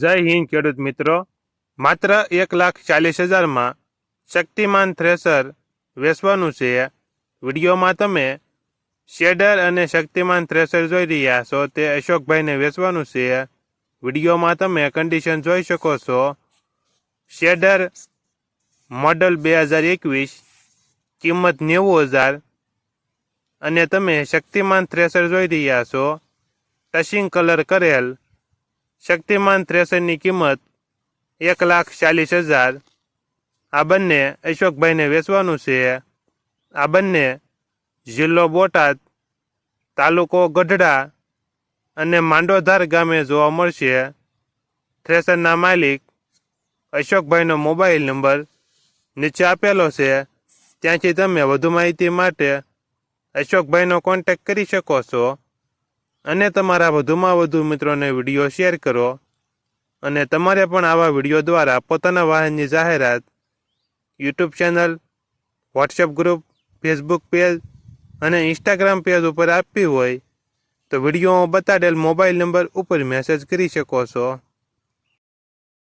જય હિન્દ, ખેડૂત મિત્રો. માત્ર એક લાખ ચાલીસ હજારમાં શક્તિમાન થ્રેસર વેચવાનું છે. વિડીયોમાં તમે શેડર અને શક્તિમાન થ્રેસર જોઈ રહ્યા છો. તે અશોકભાઈને વેચવાનું છે. વિડીયોમાં તમે કન્ડિશન જોઈ શકો છો. શેડર મોડલ બે હજાર એકવીસ, કિંમત નેવું હજાર અને તમે શક્તિમાન થ્રેસર જોઈ રહ્યા છો. ટચિંગ કલર કરેલ શક્તિમાન થ્રેસરની કિંમત એક લાખ ચાલીસ હજાર. આ બંને અશોકભાઈને વેચવાનું છે. આ બંને જિલ્લો બોટાદ, તાલુકો ગઢડા અને માંડોધાર ગામે જોવા મળશે. થ્રેસરના માલિક અશોકભાઈનો મોબાઈલ નંબર નીચે આપેલો છે. ત્યાંથી તમે વધુ માહિતી માટે અશોકભાઈનો કોન્ટેક્ટ કરી શકો છો. અને તમારા વધુમાં વધુ મિત્રોને વીડિયો શેર કરો અને તમારે પણ આવા વીડિયો દ્વારા પોતાના વાહનની જાહેરાત, YouTube channel, WhatsApp group, Facebook page અને ઇન્સ્ટાગ્રામ પેજ ઉપર આપવી હોય તો વિડીયોમાં બતાડેલ મોબાઈલ નંબર ઉપર મેસેજ કરી શકો છો.